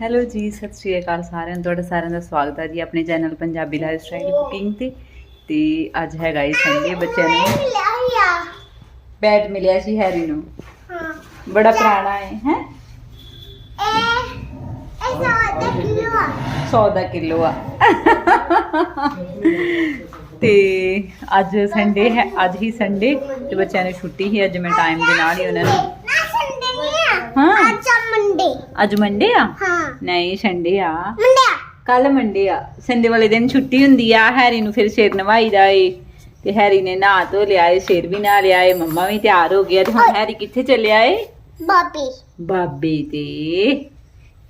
Hello ਜੀ ਸਤਿ ਸ਼੍ਰੀ ਅਕਾਲ ਸਾਰਿਆਂ ਨੂੰ। ਤੁਹਾਡਾ ਸਾਰਿਆਂ ਦਾ ਸਵਾਗਤ ਹੈ ਜੀ ਆਪਣੇ channel Punjabi lifestyle cooking ਤੇ। ਤੇ ਅੱਜ ਹੈਗਾ ਇਹ ਸੰਡੇ ਬੱਚਿਆਂ ਨੂੰ। ਬੈਟ ਮਿਲਿਆ ਸੀ ਹੈਰੀ ਨੂੰ। ਬੜਾ ਪੁਰਾਣਾ ਹੈ ਹੈ? 100 ਦਾ ਕਿਲੋ ਆ। ਤੇ ਅੱਜ ਸੰਡੇ ਹੈ ਅੱਜ ਹੀ ਸੰਡੇ ਤੇ ਬੱਚਿਆਂ ਨੂੰ ਛੁੱਟੀ ਹੀ ਅੱਜ ਮੈਂ ਟਾਈਮ ਦੇ ਨਾਲ ਹੀ ਉਹਨਾਂ ਨੂੰ ਹਾਂ। ਅੱਜ ਮੰਡੇ ਆ ਨਹੀਂ ਸੰਡੇ ਆ ਕੱਲ ਮੰਡੇ ਆ ਸੰਡੇ ਵਾਲੇ ਦਿਨ ਛੁੱਟੀ ਹੁੰਦੀ ਆ ਹੈਰੀ ਨੂੰ ਫਿਰ ਸਿਰ ਨਵਾਈਦਾ ਏ ਤੇ ਹੈਰੀ ਨੇ ਨਹਾ ਧੋ ਲਿਆ ਏ ਸਿਰ ਵੀ ਨਹਾ ਲਿਆ ਏ ਮੰਮਾ ਵੀ ਤਿਆਰ ਹੋ ਗਿਆ ਤੇ ਹੁਣ ਹੈਰੀ ਕਿੱਥੇ ਚੱਲਿਆ ਏ ਬਾਬੇ ਤੇ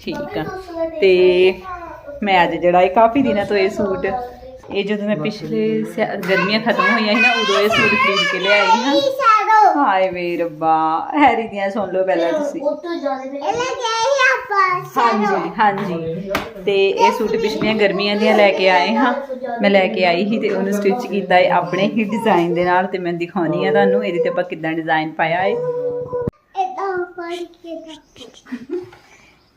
ਠੀਕ ਆ ਤੇ ਮੈਂ ਅੱਜ ਜਿਹੜਾ ਇਹ ਕਾਫੀ ਦਿਨਾਂ ਤੋਂ ਇਹ ਸੂਟ ਇਹ ਜਦੋਂ ਮੈਂ ਪਿਛਲੇ ਸਿਆ- ਗਰਮੀਆਂ ਖਤਮ ਹੋਈਆਂ ਸੀ ਨਾ ਉਦੋਂ ਇਹ ਸੂਟ ਖਰੀਦ ਕੇ ਲਿਆਈ ਹਾਂ ਹਾਏ ਵੇ ਰੱਬਾ ਹੈਰੀ ਦੀਆਂ ਸੁਣ ਲਓ ਪਹਿਲਾਂ ਤੁਸੀਂ। ਹਾਂਜੀ ਹਾਂਜੀ। ਤੇ ਇਹ ਸੂਟ ਪਿਛਲੀਆਂ ਗਰਮੀਆਂ ਦੀਆਂ ਲੈ ਕੇ ਆਏ ਹਾਂ। ਮੈਂ ਲੈ ਕੇ ਆਈ ਸੀ ਤੇ ਉਹਨੂੰ ਸਟਿਚ ਕੀਤਾ ਹੈ ਆਪਣੇ ਹੀ ਡਿਜ਼ਾਈਨ ਦੇ ਨਾਲ ਤੇ ਮੈਂ ਦਿਖਾਉਣੀ ਆ ਤੁਹਾਨੂੰ ਇਹਦੇ ਤੇ ਆਪਾਂ ਕਿੱਦਾਂ ਡਿਜ਼ਾਈਨ ਪਾਇਆ ਹੈ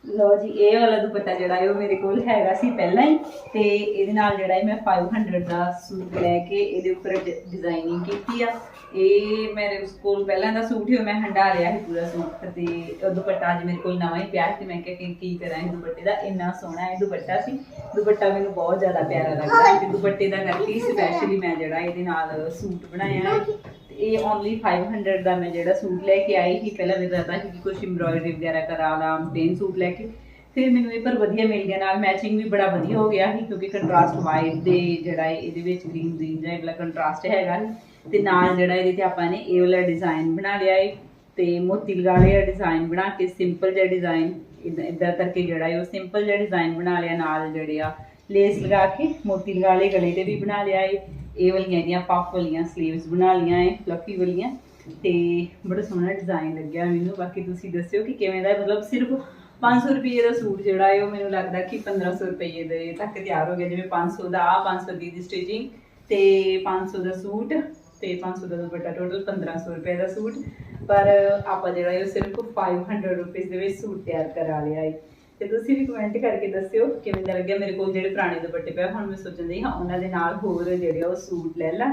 ਲਓ ਜੀ, ਇਹ ਵਾਲਾ ਦੁਪੱਟਾ ਜਿਹੜਾ ਹੈ ਉਹ ਮੇਰੇ ਕੋਲ ਹੈਗਾ ਸੀ ਪਹਿਲਾਂ ਹੀ, ਤੇ ਇਹਦੇ ਨਾਲ ਜਿਹੜਾ ਹੈ ਮੈਂ 500 ਦਾ ਸੂਟ ਲੈ ਕੇ ਇਹਦੇ ਉੱਪਰ ਡਿਜ਼ਾਈਨਿੰਗ ਕੀਤੀ ਆ। ਇਹ ਮੇਰੇ ਕੋਲ ਪਹਿਲਾਂ ਦਾ ਸੂਟ ਹੀ ਉਹ ਮੈਂ ਹੰਡਾ ਲਿਆ ਸੀ ਪੂਰਾ ਸੂਟ, ਤੇ ਉਹ ਦੁਪੱਟਾ ਅੱਜ ਮੇਰੇ ਕੋਲ ਨਵਾਂ ਹੀ ਪਿਆ ਸੀ, ਤੇ ਮੈਂ ਕਿਹਾ ਕਿ ਕੀ ਕਰਾਂ ਇਹ ਦੁਪੱਟੇ ਦਾ? ਇੰਨਾ ਸੋਹਣਾ ਇਹ ਦੁਪੱਟਾ ਸੀ। ਦੁਪੱਟਾ ਮੈਨੂੰ ਬਹੁਤ ਜ਼ਿਆਦਾ ਪਿਆਰਾ ਲੱਗਦਾ ਤੇ ਦੁਪੱਟੇ ਦਾ ਕਰਕੇ ਸਪੈਸ਼ਲੀ ਮੈਂ ਜਿਹੜਾ ਇਹਦੇ ਨਾਲ ਸੂਟ ਬਣਾਇਆ ਹੈ। ਇਹ ਓਨਲੀ 500 ਦਾ ਮੈਂ ਜਿਹੜਾ ਸੂਟ ਲੈ ਕੇ ਆਈ ਸੀ, ਪਹਿਲਾਂ ਮੈਨੂੰ ਲੱਗਦਾ ਸੀ ਕਿ ਕੁਝ ਐਮਬ੍ਰੋਇਡਰੀ ਵਗੈਰਾ ਕਰਾ ਲਾਂ ਪਲੇਨ ਸੂਟ ਲੈ ਕੇ। ਫਿਰ ਮੈਨੂੰ ਇਹ ਪਰ ਵਧੀਆ ਮਿਲ ਗਿਆ, ਨਾਲ ਮੈਚਿੰਗ ਵੀ ਬੜਾ ਵਧੀਆ ਹੋ ਗਿਆ ਸੀ, ਕਿਉਂਕਿ ਕੰਟਰਾਸਟ ਵਾਈਟ ਦੇ ਜਿਹੜਾ ਹੈ ਇਹਦੇ ਵਿੱਚ ਗ੍ਰੀਨ ਗ੍ਰੀਨ ਜਿਹਾ ਵਾਲਾ ਕੰਟਰਾਸਟ ਹੈਗਾ ਸੀ। ਤੇ ਨਾਲ ਜਿਹੜਾ ਇਹਦੇ ਤੇ ਆਪਾਂ ਨੇ ਇਹ ਵਾਲਾ ਡਿਜ਼ਾਈਨ ਬਣਾ ਲਿਆ ਹੈ ਤੇ ਮੋਤੀ ਲਗਾ ਲਿਆ ਡਿਜ਼ਾਈਨ ਬਣਾ ਕੇ ਸਿੰਪਲ ਜਿਹਾ ਡਿਜ਼ਾਈਨ ਇਦਾਂ ਕਰਕੇ ਜਿਹੜਾ ਹੈ ਉਹ ਸਿੰਪਲ ਜਿਹਾ ਡਿਜ਼ਾਈਨ ਬਣਾ ਲਿਆ, ਨਾਲ ਜਿਹੜੇ ਆ ਲੇਸ ਲਗਾ ਕੇ, ਮੋਤੀ ਲਗਾ ਲਏ, ਗਲੇ ਤੇ ਵੀ ਬਣਾ ਲਿਆ ਹੈ ਇਹ ਵਾਲੀਆਂ ਇਹਦੀਆਂ ਪਫ ਵਾਲੀਆਂ ਸਲੀਵਸ ਬਣਾ ਲੀਆਂ ਹੈ ਫਲਫੀ ਵਾਲੀਆਂ ਤੇ ਬੜਾ ਸੋਹਣਾ ਡਿਜ਼ਾਈਨ ਲੱਗਿਆ ਮੈਨੂੰ। ਬਾਕੀ ਤੁਸੀਂ ਦੱਸਿਓ ਕਿ ਕਿਵੇਂ ਦਾ, ਮਤਲਬ ਸਿਰਫ 500 ਰੁਪਏ ਦਾ ਸੂਟ ਜਿਹੜਾ ਹੈ ਉਹ ਮੈਨੂੰ ਲੱਗਦਾ ਕਿ 1500 ਰੁਪਏ ਦੇ ਤੱਕ ਤਿਆਰ ਹੋ ਗਿਆ, ਜਿਵੇਂ 500 ਦਾ ਆ 500 ਦੀ ਦੀ ਸਟਿਚਿੰਗ ਤੇ 500 ਦਾ ਸੂਟ ਤੇ 500 ਦਾ ਦੁਪੱਟਾ ਟੋਟਲ 1500 ਰੁਪਏ ਦਾ ਸੂਟ। ਪਰ ਆਪਾਂ ਜਿਹੜਾ ਹੈ ਉਹ ਸਿਰਫ 500 ਰੁਪਏ ਦੇ ਵਿੱਚ ਸੂਟ ਤਿਆਰ ਕਰਾ ਲਿਆ ਹੈ ਤੇ ਤੁਸੀਂ ਵੀ ਕਮੈਂਟ ਕਰਕੇ ਦੱਸਿਓ ਕਿਵੇਂ ਦਾ ਲੱਗਿਆ ਮੇਰੇ ਕੋਲ ਜਿਹੜੇ ਪੁਰਾਣੇ ਦੁਪੱਟੇ ਪਏ ਹੁਣ ਮੈਂ ਸੋਚਦੀ ਹਾਂ ਉਹਨਾਂ ਦੇ ਨਾਲ ਹੋਰ ਜਿਹੜੇ ਉਹ ਸੂਟ ਲੈ ਲਾਂ।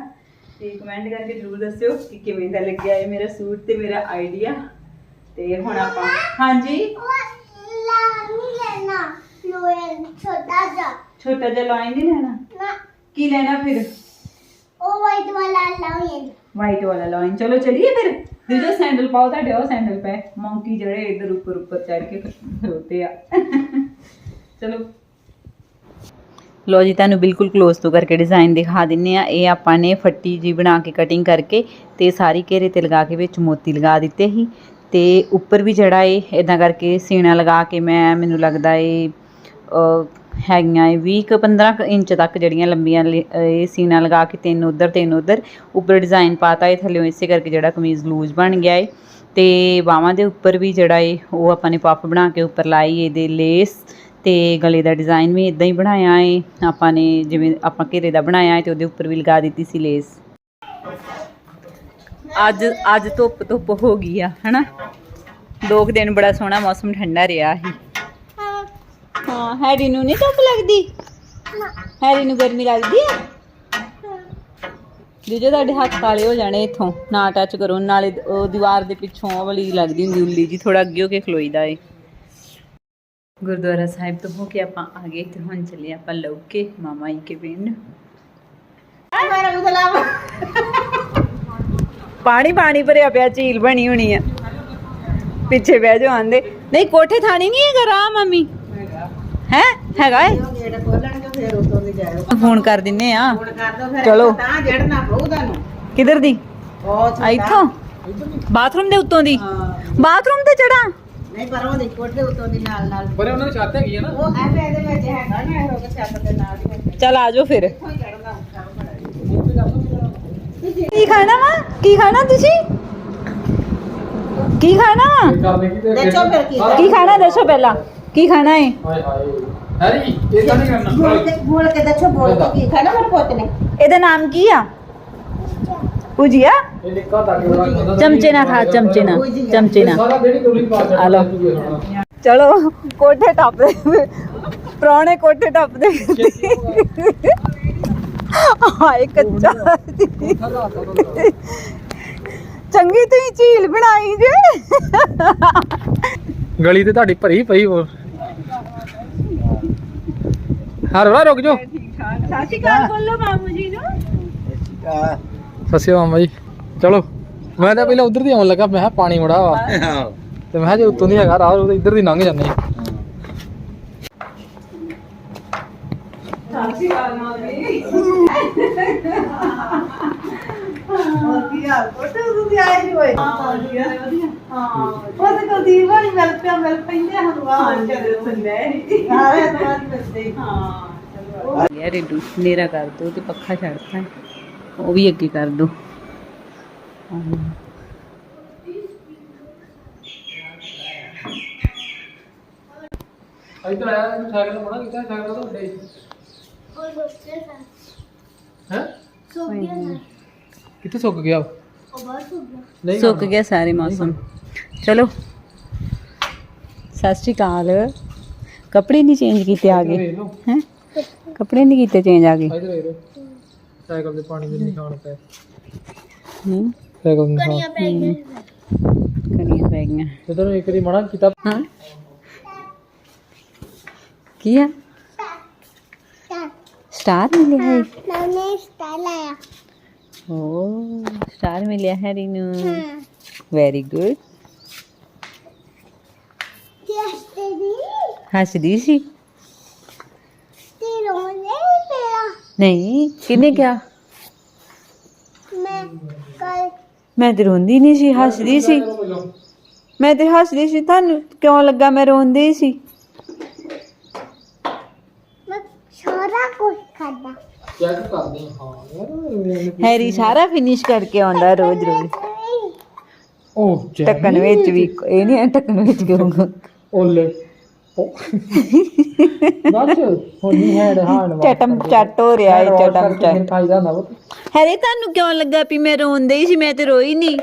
ਤੇ ਕਮੈਂਟ ਕਰਕੇ ਜ਼ਰੂਰ ਦੱਸਿਓ ਕਿ ਕਿਵੇਂ ਦਾ ਲੱਗਿਆ ਇਹ ਮੇਰਾ ਸੂਟ ਤੇ ਮੇਰਾ ਆਈਡੀਆ ਤੇ ਹੁਣ ਆਪਾਂ ਹਾਂਜੀ? ਛੋਟਾ ਜਿਹਾ। ਲਾਈਨ ਨਹੀਂ ਲੈਣਾ? ਕੀ ਲੈਣਾ ਫਿਰ? ਵਾਈਟ ਵਾਲਾ ਲਾਈਨ ਚਲੋ ਚਲਿਏ ਫਿਰ। ਦੂਜਾ ਸੈਂਡਲ ਪਾਓ, ਤੁਹਾਡੇ ਉਹ ਸੈਂਡਲ ਪਏ। ਮੰਕੀ ਜਿਹੜੇ ਇੱਧਰ ਉੱਪਰ ਉੱਪਰ ਚੜ ਕੇ ਖਲੋਤੇ ਆ। ਚਲੋ। ਲੋ ਜੀ, ਤੁਹਾਨੂੰ ਬਿਲਕੁਲ ক্লোਜ਼ ਤੋਂ ਕਰਕੇ ਡਿਜ਼ਾਈਨ ਦਿਖਾ ਦਿੰਨੇ ਆ। ਇਹ ਆਪਾਂ ਨੇ ਫੱਟੀ ਜੀ ਬਣਾ ਕੇ ਕਟਿੰਗ ਕਰਕੇ ਤੇ ਸਾਰੀ ਘੇਰੇ ਤੇ ਲਗਾ ਕੇ ਵਿੱਚ ਮੋਤੀ ਲਗਾ ਦਿੱਤੇ ਸੀ। ਤੇ ਉੱਪਰ ਵੀ ਜਿਹੜਾ ਇਹ ਇਦਾਂ ਕਰਕੇ ਸੀਣਾ ਲਗਾ ਕੇ ਮੈਂ, ਮੈਨੂੰ ਲੱਗਦਾ ਇਹ ਹੈਗੀਆਂ ਇਹ 20 ਕੁ 15 ਕੁ ਇੰਚ ਤੱਕ ਜਿਹੜੀਆਂ ਲੰਬੀਆਂ ਲੇ- ਇਹ ਸੀਨਾ ਲਗਾ ਕੇ ਤਿੰਨ ਉਧਰ ਤਿੰਨ ਉਧਰ, ਉੱਪਰ ਡਿਜ਼ਾਈਨ ਪਾਤਾ ਇਹ ਥੱਲੇ ਇਸੇ ਕਰਕੇ ਜਿਹੜਾ ਕਮੀਜ਼ ਲੂਜ਼ ਬਣ ਗਿਆ ਏ। ਤੇ ਬਾਹਾਂ ਦੇ ਉੱਪਰ ਵੀ ਜਿਹੜਾ ਏ, ਉਹ ਆਪਾਂ ਨੇ ਪੱਫ ਬਣਾ ਕੇ ਉੱਪਰ ਲਾਈ ਇਹਦੇ ਲੇਸ ਤੇ ਗਲੇ ਦਾ ਡਿਜ਼ਾਈਨ ਵੀ ਇਦਾਂ ਹੀ ਬਣਾਇਆ ਏ। ਆਪਾਂ ਨੇ ਜਿਵੇਂ ਆਪਾਂ ਘੇਰੇ ਦਾ ਬਣਾਇਆ ਏ ਤੇ ਉਹਦੇ ਉੱਪਰ ਵੀ ਲਗਾ ਦਿੱਤੀ ਸੀ ਲੇਸ ਅੱਜ ਅੱਜ ਧੁੱਪ ਧੁੱਪ ਹੋ ਗਈ ਆ, ਹਨਾ? ਦੋ ਕੁ ਦਿਨ ਬੜਾ ਸੋਹਣਾ ਮੌਸਮ ਠੰਡਾ ਰਿਹਾ ਸੀ। ਹਾਂ, ਹੈਰੀ ਨੂੰ ਨਹੀਂ ਧੁੱਪ ਲੱਗਦੀ? ਹੈਰੀ ਨੂੰ ਗਰਮੀ ਲੱਗਦੀ ਆ? ਜੇ ਤੁਹਾਡੇ ਹੱਥ ਕਾਲੇ ਹੋ ਜਾਣੇ ਇੱਥੋਂ। ਨਾ ਟੱਚ ਕਰੋ, ਨਾਲੇ ਉਹ ਦੀਵਾਰ ਦੇ ਪਿੱਛੋਂ ਉਹ ਵਾਲੀ ਲੱਗਦੀ ਹੁੰਦੀ, ਉੱਲੀ ਜੀ ਥੋੜਾ ਅੱਗੇ ਹੋ ਕੇ ਖਲੋਈਦਾ ਏ। ਗੁਰਦੁਆਰਾ ਸਾਹਿਬ ਤੋਂ ਹੋ ਕੇ ਆਪਾਂ ਆ ਗਏ ਤੇ ਹੁਣ ਚੱਲੇ ਆਪਾਂ ਲੌਕੇ ਮਾਮਾ ਜੀ ਕੇ ਪਿੰਡ। ਪਾਣੀ ਪਾਣੀ ਭਰਿਆ ਪਿਆ, ਝੀਲ ਬਣੀ ਹੋਣੀ ਆ। ਪਿੱਛੇ ਬਹਿ ਜਾਓ ਆਂਦੇ। ਨਹੀਂ, ਕੋਠੇ ਥਾਣੀ ਨਹੀਂ ਹੈਗਾ ਰਾਹ, ਮੰਮੀ? ਹੈ? ਹੈਗਾ ਏ? ਫੋਨ ਕਰ ਦਿੰਨੇ ਆ। ਚਲੋ। ਤਾਂ ਜੜਨਾ ਪਊ ਤੁਹਾਨੂੰ। ਕਿੱਧਰ ਦੀ? ਬਹੁਤ ਆ ਇੱਥੋਂ? ਬਾਥਰੂਮ ਦੇ ਉੱਤੋਂ ਦੀ? ਬਾਥਰੂਮ ਤੇ ਚੜਾ ਨਹੀਂ ਪਰ ਉਹ ਦੇ ਕੋਠੇ ਉੱਤੋਂ ਦੀ ਨਾਲ ਨਾਲ। ਪਰ ਉਹਨਾਂ ਦੀ ਛੱਤ ਹੈਗੀ ਆ ਨਾ। ਉਹ ਐਵੇਂ ਇਹਦੇ ਵਿੱਚ ਹੈਗਾ ਨਾ ਇਹੋ ਕਿ ਛੱਤ ਦੇ ਨਾਲ ਹੀ ਵਿੱਚ ਚੱਲ ਆ ਜਾਓ ਫਿਰ। ਇੱਥੋਂ ਹੀ ਚੜਨਾ ਔਖਾ ਬੜਾ ਕੀ ਖਾਣਾ ਵਾ? ਕੀ ਖਾਣਾ ਤੁਸੀਂ? ਕੀ ਖਾਣਾ? ਵਾ ਤੇ ਦੱਸੋ ਫਿਰ ਕੀ ਕੀ ਖਾਣਾ? ਦੱਸੋ ਪਹਿਲਾਂ। ਕੀ ਖਾਣਾ ਹੈ ਹਾਏ ਹਾਏ। ਹੈਰੀ ਇਹ ਤਾਂ ਨਹੀਂ ਕਰਨਾ। ਬੋਲ ਕੇ ਬੋਲ ਕੇ ਦੱਸੋ ਬੋਲ ਕੇ ਕੀ ਖਾਣਾ ਮੇਰੇ ਪੁੱਤ ਨੇ? ਇਹਦਾ ਨਾਮ ਕੀ ਆ? ਭੁਜੀਆ? ਇਹ ਨਿੱਕਾ ਤਾਂ ਕਿ ਚਮਚੇ ਨਾਲ ਖਾ ਚਮਚੇ ਨਾਲ। ਚਮਚੇ ਨਾਲ। ਸਾਰਾ ਜਿਹੜੀ ਕੁੜੀ ਪਾ ਆ ਲਓ। ਚੜ੍ਹਦੀ ਚਲੋ ਕੋਠੇ ਟੱਪਦੇ ਪੁਰਾਣੇ ਕੋਠੇ ਟੱਪਦੇ ਹਾਏ ਕੱਚਾ। ਚੰਗੀ ਤੁਸੀਂ ਝੀਲ ਬਣਾਈ ਜੇ। ਗਲੀ ਤੇ ਤੁਹਾਡੀ ਭਰੀ ਪਈ ਹੋਰ। ਹਰ ਵਾ ਰੁਕ ਜਾਓ। ਸਤਿ ਸ਼੍ਰੀ ਅਕਾਲ ਬੋਲੋ ਮਾਮੂ ਜੀ ਨੂੰ। ਸੱਸਿਆ ਮਾਮਾ ਜੀ। ਚਲੋ ਮੈਂ ਤਾਂ ਪਹਿਲਾਂ ਉਧਰ ਦੀ ਆਉਣ ਲੱਗਾ ਮੈਂ ਕਿਹਾ ਪਾਣੀ ਮੜਾ ਵਾ ਤੇ ਮੈਂ ਕਿਹਾ ਜੇ ਉੱਤੋਂ ਦੀ ਹੈਗਾ ਰਾਹ ਉਹ ਇੱਧਰ ਦੀ ਲੰਘ ਜਾਂਦੇ। ਆ। ਸ਼੍ਰੀ ਅਕਾਲ ਮਾਮੂ ਕੋਟੇ ਉਦੋਂ ਦੀ ਆਏ ਨਹੀਂ ਹੋਏ ਹਾਂ ਵਧੀਆ ਹਾਂ ਉਹ ਤੇ ਕੁਲਦੀਪ ਵਾਲੀ ਮਿਲ ਪਿਆ ਮਿਲ ਪੈਂਦੇ ਹਨ ਵਾਹ ਹਾਂ ਜਦੋਂ ਸੰਡੇ ਹਾਂ ਇਹ ਤਾਂ ਮਿਲਦੇ। ਹਾਂ ਯਾਰ ਇਹ ਨੇਰਾ ਕਰ ਦੋ ਤੇ ਪੱਖਾ ਛੱਡਤਾ। ਉਹ ਵੀ ਅੱਗੇ ਕਰ ਦੋ। ਇੱਧਰ ਆਇਆ ਸਾਈਕਲ ਮੋੜਾ ਕਿਤਾ ਸਾਈਕਲ ਤਾਂ ਉੱਡੇ। ਹੈ। ਕਿੱਥੇ ਸੁੱਕ ਗਿਆ ਉਹ? ਨਹੀਂ ਸੁੱਕ ਗਿਆ ਸਾਰੇ ਮੌਸਮ। ਚਲੋ। ਸਤਿ ਸ਼੍ਰੀ ਅਕਾਲ। ਕੱਪੜੇ ਨਹੀਂ ਚੇਂਜ ਕੀਤੇ ਆ ਗਏ। ਹੈ? ਕੱਪੜੇ ਨਹੀਂ ਕੀਤੇ ਚੇਂਜ ਆ ਗਏ। ਇੱਧਰ ਸਾਈਕਲ ਦੇ ਪਾਣੀ ਦੇ ਨਿਸ਼ਾਨ ਪਏ। ਹੂੰ। ਸਾਈਕਲ ਦੇ ਨਿਸ਼ਾਨ। ਕਣੀਆਂ ਪੈ ਗਈਆਂ। ਜਦੋਂ ਇੱਕ ਵਾਰੀ ਮਨਾ ਕੀਤਾ। ਹਾਂ। ਕੀ ਆ? ਸਟਾਰ ਮਿਲਿਆ ਹੈ? ਮੈਨੇ ਸਟਾਈਲ ਆਇਆ ਓ ਸਟਾਰ ਮਿਲਿਆ ਹੈ ਰੀਨੂ। ਵੈਰੀ ਗੁੱਡ ਹੱਸਦੀ ਸੀ? ਤੇ ਰੋਣੇ ਪਿਆ? ਨਹੀਂ ਕਿਹਨੇ ਕਿਹਾ? ਮੈਂ ਕੱਲ ਮੈਂ ਤੇ ਰੋਂਦੀ ਨਹੀਂ ਸੀ ਹੱਸਦੀ ਸੀ। ਮੈਂ ਤੇ ਹੱਸਦੀ ਸੀ ਤੁਹਾਨੂੰ ਕਿਉਂ ਲੱਗਾ ਮੈਂ ਰੋਂਦੀ ਸੀ ਮੈਂ ਸਾਰਾ ਕੁਝ ਖਾਦਾ। ਚੈੱਕ ਕਰਦੇ ਹਾਂ। ਹਾਂ ਯਾਰ ਹੈਰੀ ਸਾਰਾ ਫਿਨਿਸ਼ ਕਰਕੇ ਆਉਂਦਾ ਰੋਜ਼ ਰੋਜ਼। ਉਹ ਟੱਕਣ ਵਿੱਚ ਵੀ ਇਹ ਨਹੀਂ ਟੱਕਣ ਵਿੱਚ ਕਿਉਂ ਓਲੇ। ਦੱਸ ਹੁਣ ਨਹੀਂ ਹੈਡ ਹਾਣ ਚਟਮ ਚਟ ਹੋ ਰਿਹਾ ਹੈ ਚਟਮ ਚਟ ਖਾਈਦਾ ਵਾ ਹੈਰੀ ਤੁਹਾਨੂੰ ਕਿਉਂ ਲੱਗਾ ਵੀ ਮੈਂ ਰੋਂਦੀ ਹੀ ਸੀ? ਮੈਂ ਤੇ ਰੋਈ ਨਹੀਂ।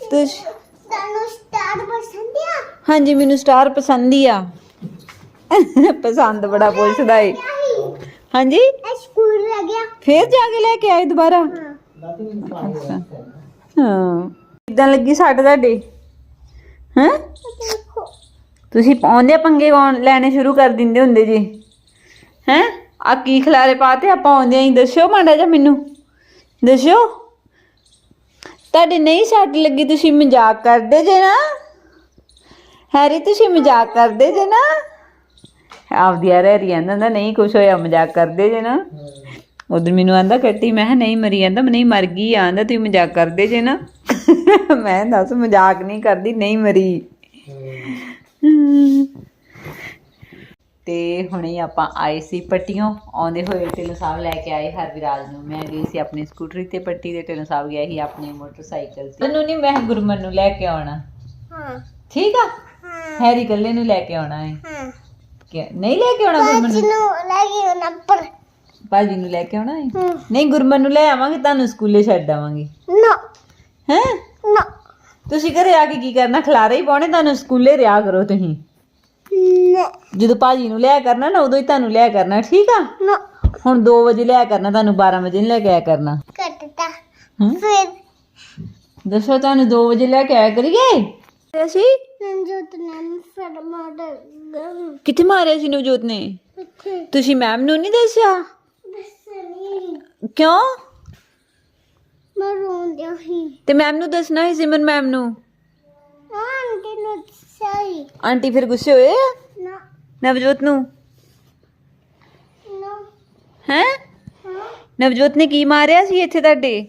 ਤੁਸ ਤੁਹਾਨੂੰ ਸਟਾਰ ਪਸੰਦ ਆ? ਹਾਂਜੀ ਮੈਨੂੰ ਸਟਾਰ ਪਸੰਦ ਹੀ ਆ। ਪਸੰਦ ਬੜਾ ਪੁੱਛਦਾ ਏ। ਹਾਂਜੀ? ਇਹ ਸਕੂਲ ਲੱਗ ਗਿਆ। ਫੇਰ ਜਾ ਕੇ ਲੈ ਕੇ ਆਏ ਦੁਬਾਰਾ? ਹਾਂ। ਕਿਦਾਂ ਲੱਗੀ ਸੱਟ ਤੁਹਾਡੇ? ਹੈਂ? ਦੇਖੋ ਤੁਸੀਂ ਪਾਉਂਦੇ ਪੰਗੇ ਕੌਣ? ਲੈਣੇ ਸ਼ੁਰੂ ਕਰ ਦਿੰਦੇ ਹੁੰਦੇ ਜੀ। ਹੈਂ? ਆ ਕੀ ਖਿਲਾਰੇ ਪਾਤੇ? ਆਪਾਂ ਆਉਂਦੇ ਹੀ ਦੱਸਿਓ ਮਾੜਾ ਜਿਹਾ ਮੈਨੂੰ। ਦੱਸਿਓ। ਤੁਹਾਡੇ ਨਹੀਂ ਸੱਟ ਲੱਗੀ ਤੁਸੀਂ ਮਜ਼ਾਕ ਕਰਦੇ ਜੇ ਨਾ। ਹੈਰੀ ਤੁਸੀਂ ਮਜ਼ਾਕ ਕਰਦੇ ਜੇ ਨਾ। ਆਪਦੀ ਆ ਰਹੀ ਜਾਂਦਾ ਨਾ ਨਹੀਂ ਕੁਛ ਹੋਇਆ ਮਜ਼ਾਕ ਕਰਦੇ ਜੇ ਨਾ। ਉਧਰ ਮੈਨੂੰ ਆਂਦਾ ਕੱਟੀ ਮੈਂ ਕਿਹਾ ਨਹੀਂ ਮਰੀ ਜਾਂਦਾ ਨਹੀਂ ਮਰ ਗਈ ਆਂਦਾ ਤੁਸੀਂ ਮਜ਼ਾਕ ਕਰਦੇ ਜੇ ਨਾ। ਮੈਂ ਦੱਸ ਮਜ਼ਾਕ ਨਹੀਂ ਕਰਦੀ ਨਹੀਂ ਮਰੀ। ਤੇ ਹੁਣੇ ਆਪਾਂ ਆਏ ਸੀ ਪੱਟੀਆਂ ਆਉਂਦੇ ਹੋਏ ਢਿੱਲੋਂ ਸਾਹਿਬ ਲੈ ਕੇ ਆਏ ਹਰਵਿਰਾਜ ਨੂੰ। ਮੈਂ ਗਈ ਸੀ ਆਪਣੀ ਸਕੂਟਰੀ ਤੇ ਪੱਟੀ ਤੇ ਢਿੱਲੋਂ ਸਾਹਿਬ ਗਿਆ ਸੀ ਆਪਣੇ ਮੋਟਰਸਾਈਕਲ ਤੇ। ਮੈਨੂੰ ਨਹੀਂ ਮੈਂ ਗੁਰਮਨ ਨੂੰ ਲੈ ਕੇ ਆਉਣਾ? ਹਾਂ। ਠੀਕ ਆ? ਹੈਰੀ ਕੱਲੇ ਨੂੰ ਲੈ ਕੇ ਆਉਣਾ ਹੈ ਹਾਂ। ਕਿ ਨਹੀਂ ਲੈ ਕੇ ਆਉਣਾ ਗੁਰਮਨ ਨੂੰ? ਜਿਹਨੂੰ ਲੱਗੀ ਉਹ ਨੰਬਰ ਭਾਜੀ ਨੂੰ ਲੈ ਕੇ ਆਉਣਾ ਹੈ? ਨਹੀਂ ਗੁਰਮਨ ਨੂੰ ਲੈ ਆਵਾਂਗੇ ਤੁਹਾਨੂੰ ਸਕੂਲੇ ਛੱਡ ਆਵਾਂਗੇ। ਨਾ। ਹੈ? ਨਾ। ਤੁਸੀਂ ਘਰੇ ਆ ਕੇ ਕੀ ਕਰਨਾ? ਖਲਾਰੇ ਹੀ ਪਾਉਣੇ ਤੁਹਾਨੂੰ ਸਕੂਲੇ ਰਿਆ ਕਰੋ ਤੁਸੀਂ। ਨਾ। ਜਦੋਂ ਭਾਜੀ ਨੂੰ ਲਿਆ ਕਰਨਾ ਨਾ ਉਦੋਂ ਹੀ ਤੁਹਾਨੂੰ ਲਿਆ ਕਰਨਾ ਠੀਕ ਆ? ਨਾ। ਹੁਣ 2 ਵਜੇ ਲਿਆ ਕਰਨਾ ਤੁਹਾਨੂੰ 12 ਵਜੇ ਨਹੀਂ ਲੈ ਕੇ ਆਇਆ ਕਰਨਾ। ਕੱਟਦਾ ਫਿਰ ਦੱਸੋ ਤੁਹਾਨੂੰ 2 ਵਜੇ ਲੈ ਕੇ ਆਇਆ ਕਰੀਏ? ਤੇ ਅਸੀਂ ਨੰਜੋਤ ਨੇ ਫਿਰ ਮਾਰ ਗਮ ਕਿੱਥੇ ਮਾਰਿਆ ਸੀ ਨਵਜੋਤ ਨੇ? ਇੱਥੇ ਤੁਸੀਂ ਮੈਮ ਨੂੰ ਨਹੀਂ ਦੱਸਿਆ? ਬਸਨੀ ਕਿਉਂ? ਮੈਂ ਰੋਂਦਿਆ ਹੀ ਤੇ ਮੈਮ ਨੂੰ ਦੱਸਣਾ ਸੀ ਸਿਮਨ ਮੈਮ ਨੂੰ? ਆਂਟੀ ਨੂੰ ਸਹੀ ਆਂਟੀ ਫਿਰ ਗੁੱਸੇ ਹੋਏ? ਆ ਨਾ। ਨਵਜੋਤ ਨੂੰ? ਨਾ। ਹੈ? ਹਾਂ। ਨਵਜੋਤ ਨੇ ਕੀ ਮਾਰਿਆ ਸੀ ਇੱਥੇ ਤੁਹਾਡੇ?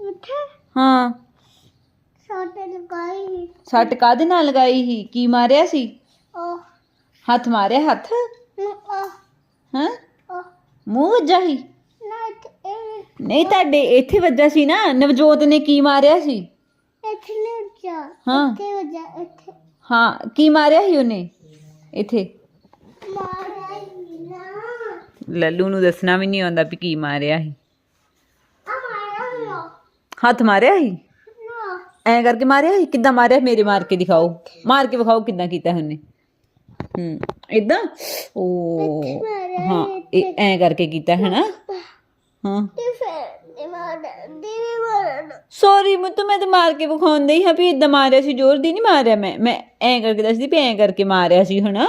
ਉੱਥੇ? ਹਾਂ। ਲਗਾਈ ਸੱਟ ਕਾਦੇ ਨਾਲ ਲਗਾਈ ਸੀ? ਕੀ ਮਾਰਿਆ ਸੀ? ਉਹ ਹੱਥ ਮਾਰਿਆ ਹੱਥ? ਨਾ ਉਹ ਹਾਂ? ਉਹ ਮੂੰਹ ਵੱਜਾ ਸੀ? ਨਾ ਇੱਥੇ ਇਹ ਨਹੀਂ ਤੁਹਾਡੇ ਇੱਥੇ ਵੱਜਾ ਸੀ ਨਾ। ਨਵਜੋਤ ਨੇ ਕੀ ਮਾਰਿਆ ਸੀ? ਇੱਥੇ ਨਹੀਂ ਜਾ ਹਾਂ। ਇੱਥੇ ਵਜਾ ਇੱਥੇ। ਹਾਂ ਕੀ ਮਾਰਿਆ ਸੀ ਉਹਨੇ? ਇੱਥੇ। ਮਾਰਾ ਹੀ ਨਾ। ਲੱਲੂ ਨੂੰ ਦੱਸਣਾ ਵੀ ਨਹੀਂ ਆਉਂਦਾ ਵੀ ਕੀ ਮਾਰਿਆ ਸੀ। ਆ ਮਾਰਾ ਨਾ ਹੱਥ ਮਾਰਿਆ ਸੀ? ਐ ਕਰਕੇ ਮਾਰਿਆ? ਕਿੱਦਾਂ ਮਾਰਿਆ? ਮੇਰੇ ਮਾਰ ਕੇ ਦਿਖਾਓ। ਮਾਰ ਕੇ ਵਿਖਾਓ ਕਿੱਦਾਂ ਕੀਤਾ ਉਹਨੇ। ਹੂੰ ਇਦਾਂ ਉਹ ਹਾਂ ਇਹ ਐ ਕਰਕੇ ਕੀਤਾ ਹੈ ਨਾ? ਹਾਂ। ਸੌਰੀ ਮੈਂ ਤਾਂ ਮੈਂ ਤਾਂ ਮਾਰ ਕੇ ਵਿਖਾਉਂਦੇ ਹੀ ਹਾਂ ਵੀ ਇਦਾਂ ਮਾਰਿਆ ਸੀ ਜ਼ੋਰ ਦੀ ਨਹੀਂ ਮਾਰਿਆ ਮੈਂ। ਮੈਂ ਐ ਕਰਕੇ ਦੱਸਦੀ ਵੀ ਐ ਕਰਕੇ ਮਾਰਿਆ ਸੀ ਹਨਾ?